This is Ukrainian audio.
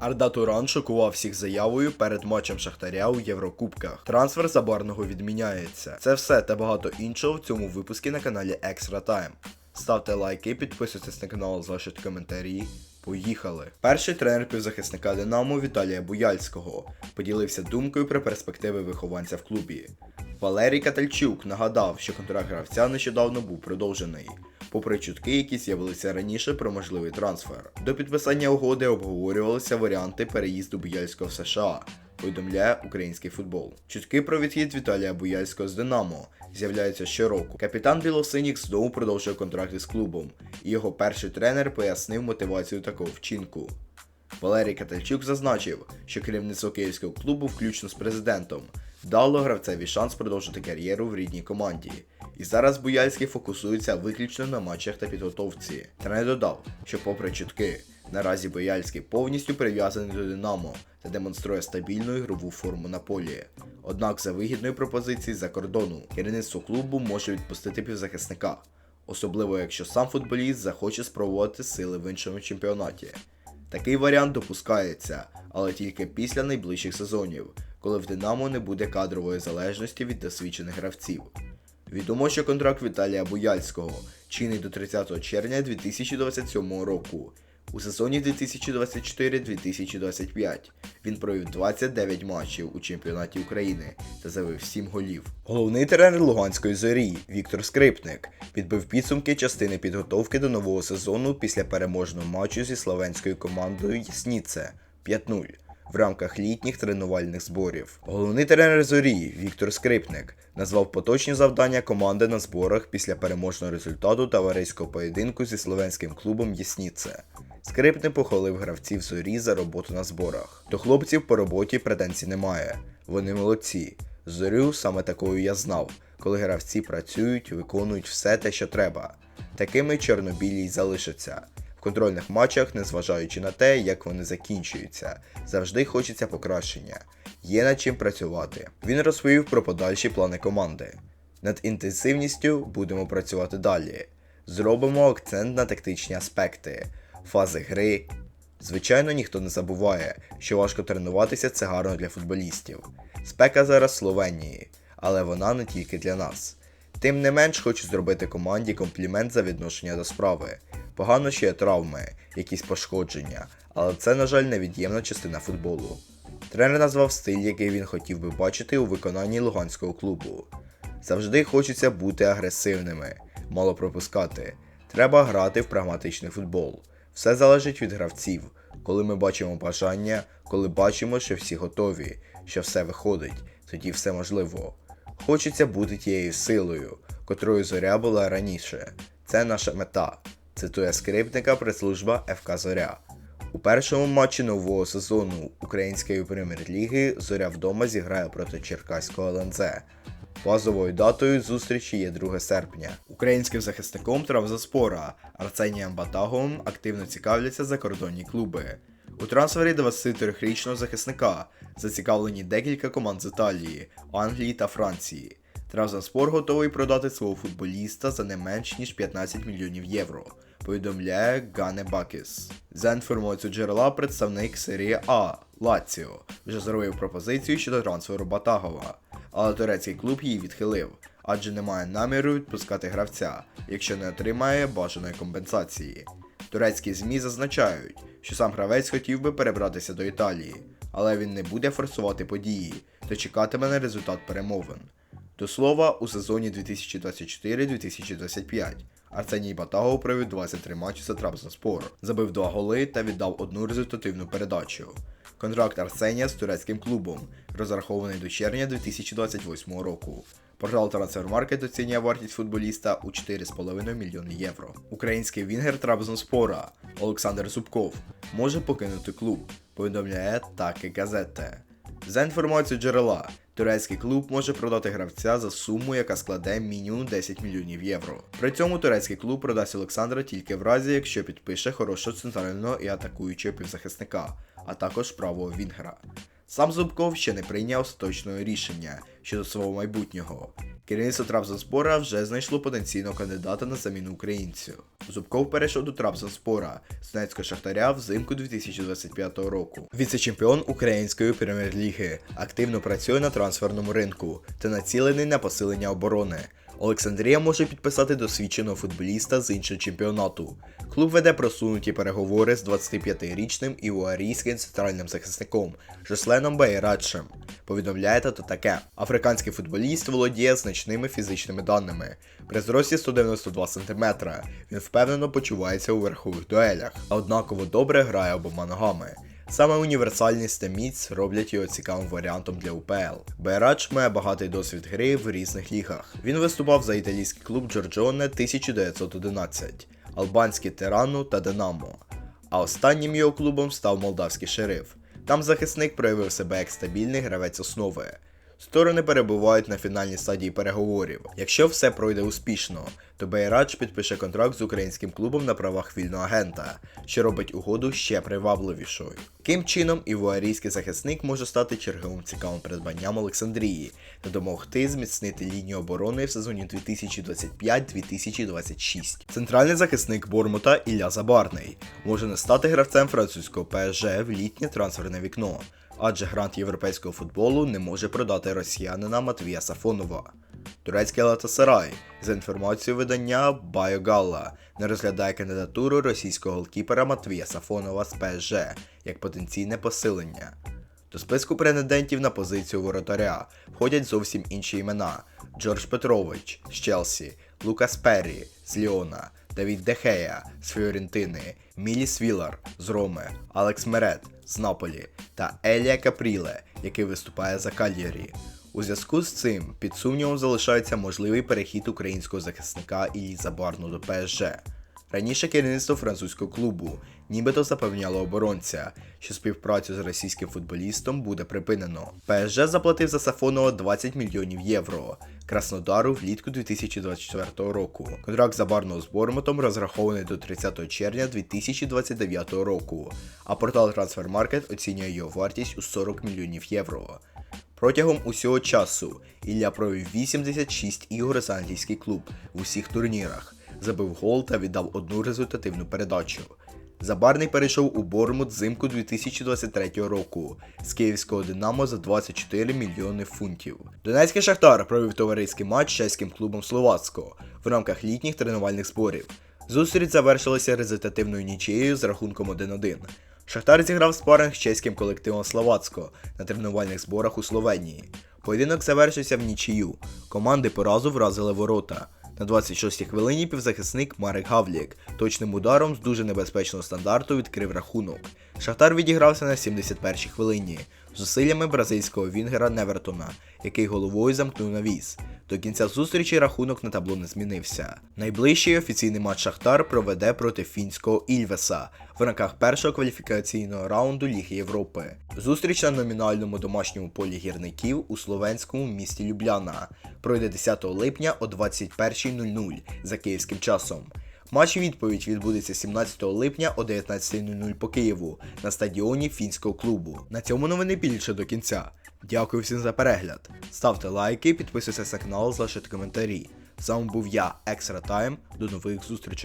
Арда Туран шокував всіх заявою перед матчем Шахтаря у Єврокубках. Трансфер забарного відміняється. Це все та багато іншого в цьому випуску на каналі Extra Time. Ставте лайки, підписуйтесь на канал, залишайте коментарі. Поїхали. Перший тренер півзахисника Динамо Віталія Буяльського поділився думкою про перспективи вихованця в клубі. Валерій Катальчук нагадав, що контракт гравця нещодавно був продовжений, попри чутки, які з'явилися раніше про можливий трансфер. До підписання угоди обговорювалися варіанти переїзду Буяльського в США. Повідомляє український футбол. Чутки про відхід Віталія Буяльського з Динамо з'являються щороку. Капітан Білосинік знову продовжує контракт із клубом, і його перший тренер пояснив мотивацію такого вчинку. Валерій Катальчук зазначив, що керівництво київського клубу, включно з президентом, дало гравцеві шанс продовжити кар'єру в рідній команді. І зараз Буяльський фокусується виключно на матчах та підготовці. Тренер додав, що попри чутки, наразі Бояльський повністю прив'язаний до Динамо та демонструє стабільну ігрову форму на полі. Однак за вигідної пропозиції за кордону керівництво клубу може відпустити півзахисника, особливо якщо сам футболіст захоче спробувати сили в іншому чемпіонаті. Такий варіант допускається, але тільки після найближчих сезонів, коли в Динамо не буде кадрової залежності від досвідчених гравців. Відомо, що контракт Віталія Буяльського чинний до 30 червня 2027 року. У сезоні 2024-2025 він провів 29 матчів у чемпіонаті України та забив 7 голів. Головний тренер Луганської зорі Віктор Скрипник підбив підсумки частини підготовки до нового сезону після переможного матчу зі словенською командою Ясніце 5-0 в рамках літніх тренувальних зборів. Головний тренер зорі Віктор Скрипник назвав поточні завдання команди на зборах після переможного результату товариського поєдинку зі словенським клубом Ясніце. Скрипник похвалив гравців зорі за роботу на зборах. До хлопців по роботі претензій немає. Вони молодці. Зорю саме такою я знав, коли гравці працюють, виконують все те, що треба. Такими чорнобілі й залишаться. Контрольних матчах, незважаючи на те, як вони закінчуються, завжди хочеться покращення. Є над чим працювати. Він розповів про подальші плани команди. Над інтенсивністю будемо працювати далі. Зробимо акцент на тактичні аспекти, фази гри. Звичайно, ніхто не забуває, що важко тренуватися це гарно для футболістів. Спека зараз в Словенії, але вона не тільки для нас. Тим не менш, хочу зробити команді комплімент за відношення до справи. Погано ще є травми, якісь пошкодження, але це, на жаль, невід'ємна частина футболу. Тренер назвав стиль, який він хотів би бачити у виконанні луганського клубу. Завжди хочеться бути агресивними, мало пропускати. Треба грати в прагматичний футбол. Все залежить від гравців, коли ми бачимо бажання, коли бачимо, що всі готові, що все виходить, тоді все можливо. Хочеться бути тією силою, котрою зоря була раніше. Це наша мета. Цитує скрипника прес-служба ФК Зоря. У першому матчі нового сезону Української прем'єр-ліги Зоря вдома зіграє проти Черкаського ЛНЗ. Базовою датою зустрічі є 2 серпня. Українським захисником Травзаспора Арсенієм Батаговим активно цікавляться закордонні клуби. У трансфері 23-річного захисника зацікавлені декілька команд з Італії, Англії та Франції. Травзаспор готовий продати свого футболіста за не менш ніж 15 мільйонів євро, повідомляє Гане Бакіс. За інформацією джерела, представник серії А Лаціо вже зробив пропозицію щодо трансферу Батагова, але турецький клуб її відхилив, адже не має наміру відпускати гравця, якщо не отримає бажаної компенсації. Турецькі ЗМІ зазначають, що сам гравець хотів би перебратися до Італії, але він не буде форсувати події та чекатиме на результат перемовин. До слова, у сезоні 2024-2025 Арсеній Батагов провів 23 матчі за Трабзонспор, забив 2 голи та віддав одну результативну передачу. Контракт Арсенія з турецьким клубом розрахований до червня 2028 року. Портал Трансфермаркет оцінює вартість футболіста у 4,5 мільйони євро. Український вінгер Трабзонспора Олександр Зубков може покинути клуб, повідомляє Таки Газете. За інформацією джерела, турецький клуб може продати гравця за суму, яка складе мінімум 10 мільйонів євро. При цьому турецький клуб продасть Олександра тільки в разі, якщо підпише хорошого центрального і атакуючого півзахисника, а також правого вінгера. Сам Зубков ще не прийняв остаточного рішення щодо свого майбутнього. Керівництво Трабзонспора вже знайшло потенційного кандидата на заміну українцю. Зубков перейшов до Трабзонспора з Донецького Шахтаря взимку 2025 року. Віце-чемпіон української прем'єр-ліги активно працює на трансферному ринку та націлений на посилення оборони. Олександрія може підписати досвідченого футболіста з іншого чемпіонату. Клуб веде просунуті переговори з 25-річним івуарійським центральним захисником Жосленом Байрадшем. Повідомляє та таке. Африканський футболіст володіє значними фізичними даними. При зрості 192 см він впевнено почувається у верхових дуелях, а однаково добре грає обома ногами. Саме універсальність та міць роблять його цікавим варіантом для УПЛ. Байрач має багатий досвід гри в різних лігах. Він виступав за італійський клуб Джорджоне 1911, албанський Тирану та Динамо. А останнім його клубом став молдавський шериф. Там захисник проявив себе як стабільний гравець основи. Сторони перебувають на фінальній стадії переговорів. Якщо все пройде успішно, то Байрач підпише контракт з українським клубом на правах вільного агента, що робить угоду ще привабливішою. Таким чином, івуарійський захисник може стати черговим цікавим придбанням Олександрії та допомогти зміцнити лінію оборони в сезоні 2025-2026. Центральний захисник Бормута Ілля Забарний може не стати гравцем французького ПСЖ в літнє трансферне вікно адже грант європейського футболу не може продати росіянина Матвія Сафонова. Турецький Латасарай, за інформацією видання Байогалла, не розглядає кандидатуру російського голкіпера Матвія Сафонова з ПСЖ як потенційне посилення. До списку претендентів на позицію воротаря входять зовсім інші імена: Джордж Петрович з Челсі, Лукас Перрі з Ліона, Давід Дехея з Фіорентини, Міліс Вілар з Роми, Алекс Мерет з Наполі та Елія Капріле, який виступає за Кальєрі. У зв'язку з цим під сумнівом залишається можливий перехід українського захисника Іллі Забарну до ПСЖ. Раніше керівництво французького клубу нібито запевняло оборонця, що співпрацю з російським футболістом буде припинено. ПСЖ заплатив за Сафонова 20 мільйонів євро Краснодару влітку 2024 року. Контракт Забарного з Бормутом розрахований до 30 червня 2029 року, а портал Transfermarkt оцінює його вартість у 40 мільйонів євро. Протягом усього часу Ілля провів 86 ігор за англійський клуб в усіх турнірах, забив гол та віддав одну результативну передачу. Забарний перейшов у Бормут взимку 2023 року з київського Динамо за 24 мільйони фунтів. Донецький Шахтар провів товариський матч з чеським клубом Словацького в рамках літніх тренувальних зборів. Зустріч завершилася результативною нічією з рахунком 1-1. Шахтар зіграв спаринг з чеським колективом Словацького на тренувальних зборах у Словенії. Поєдинок завершився в нічию. Команди по разу вразили ворота. На 26-й хвилині півзахисник Марек Гавлік точним ударом з дуже небезпечного стандарту відкрив рахунок. Шахтар відігрався на 71-й хвилині зусиллями бразильського вінгера Невертона, який головою замкнув навіс. До кінця зустрічі рахунок на табло не змінився. Найближчий офіційний матч Шахтар проведе проти фінського Ільвеса в рамках першого кваліфікаційного раунду Ліги Європи. Зустріч на номінальному домашньому полі гірників у словенському місті Любляна пройде 10 липня о 21.00 за київським часом. Матч відповідь відбудеться 17 липня о 19.00 по Києву на стадіоні фінського клубу. На цьому новини більше до кінця. Дякую всім за перегляд. Ставте лайки, підписуйтесь на канал, залишайте коментарі. З вами був я, Екстра Тайм. До нових зустрічей.